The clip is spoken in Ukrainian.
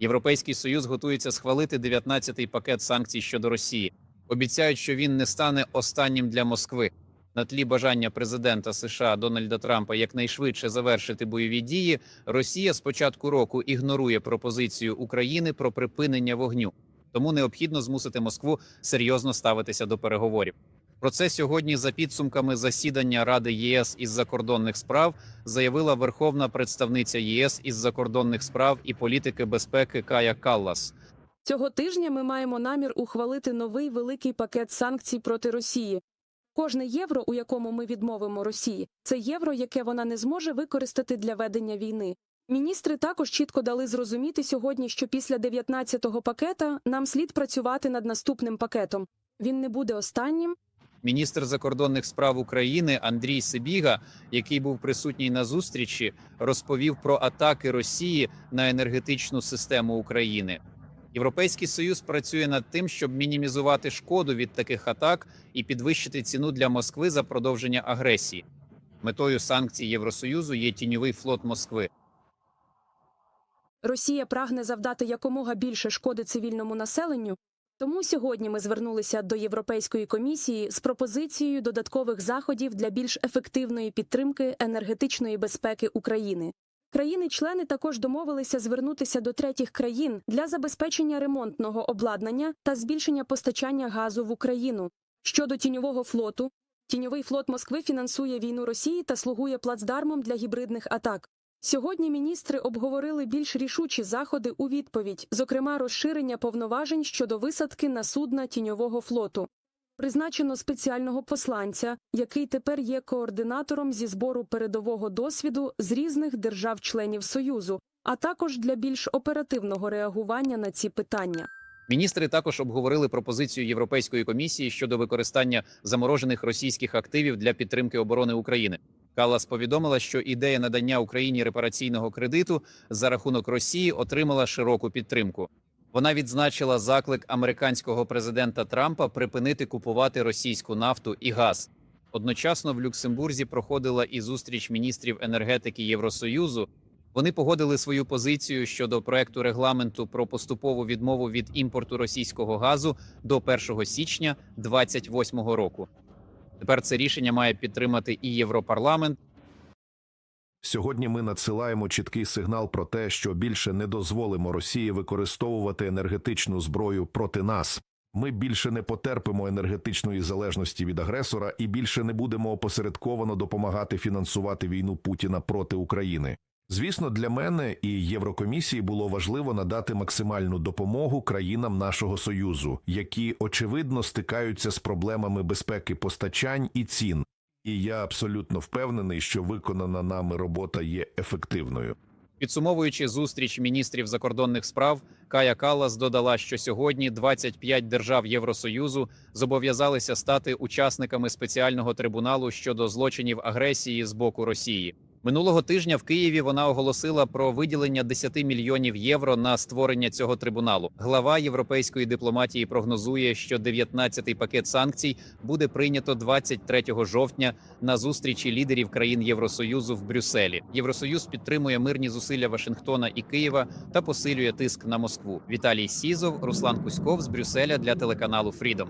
Європейський союз готується схвалити 19-й пакет санкцій щодо Росії. Обіцяють, що він не стане останнім для Москви. На тлі бажання президента США Дональда Трампа якнайшвидше завершити бойові дії. Росія з початку року ігнорує пропозицію України про припинення вогню. Тому необхідно змусити Москву серйозно ставитися до переговорів. Про це сьогодні, за підсумками засідання Ради ЄС із закордонних справ, заявила верховна представниця ЄС із закордонних справ і політики безпеки Кая Каллас. Цього тижня ми маємо намір ухвалити новий великий пакет санкцій проти Росії. Кожне євро, у якому ми відмовимо Росії, це євро, яке вона не зможе використати для ведення війни. Міністри також чітко дали зрозуміти сьогодні, що після 19-го пакета нам слід працювати над наступним пакетом. Він не буде останнім, Міністр закордонних справ України Андрій Сибіга, який був присутній на зустрічі, розповів про атаки Росії на енергетичну систему України. Європейський союз працює над тим, щоб мінімізувати шкоду від таких атак і підвищити ціну для Москви за продовження агресії. Метою санкцій Євросоюзу є тіньовий флот Москви. Росія прагне завдати якомога більше шкоди цивільному населенню. Тому сьогодні ми звернулися до Європейської комісії з пропозицією додаткових заходів для більш ефективної підтримки енергетичної безпеки України. Країни-члени також домовилися звернутися до третіх країн для забезпечення ремонтного обладнання та збільшення постачання газу в Україну. Щодо тіньового флоту, тіньовий флот Москви фінансує війну Росії та слугує плацдармом для гібридних атак. Сьогодні міністри обговорили більш рішучі заходи у відповідь, зокрема розширення повноважень щодо висадки на судна тіньового флоту. Призначено спеціального посланця, який тепер є координатором зі збору передового досвіду з різних держав-членів Союзу, а також для більш оперативного реагування на ці питання. Міністри також обговорили пропозицію Європейської комісії щодо використання заморожених російських активів для підтримки оборони України. Каллас повідомила, що ідея надання Україні репараційного кредиту за рахунок Росії отримала широку підтримку. Вона відзначила заклик американського президента Трампа припинити купувати російську нафту і газ. Одночасно в Люксембурзі проходила і зустріч міністрів енергетики Євросоюзу. Вони погодили свою позицію щодо проекту регламенту про поступову відмову від імпорту російського газу до 1 січня 2028 року. Тепер це рішення має підтримати і Європарламент. Сьогодні ми надсилаємо чіткий сигнал про те, що більше не дозволимо Росії використовувати енергетичну зброю проти нас. Ми більше не потерпимо енергетичної залежності від агресора і більше не будемо опосередковано допомагати фінансувати війну Путіна проти України. Звісно, для мене і Єврокомісії було важливо надати максимальну допомогу країнам нашого союзу, які очевидно стикаються з проблемами безпеки постачань і цін. І я абсолютно впевнений, що виконана нами робота є ефективною. Підсумовуючи зустріч міністрів закордонних справ, Кая Каллас додала, що сьогодні 25 держав Євросоюзу зобов'язалися стати учасниками спеціального трибуналу щодо злочинів агресії з боку Росії. Минулого тижня в Києві вона оголосила про виділення 10 мільйонів євро на створення цього трибуналу. Глава європейської дипломатії прогнозує, що 19-й пакет санкцій буде прийнято 23 жовтня на зустрічі лідерів країн Євросоюзу в Брюсселі. Євросоюз підтримує мирні зусилля Вашингтона і Києва та посилює тиск на Москву. Віталій Сізов, Руслан Кузьков з Брюсселя для телеканалу Фрідом.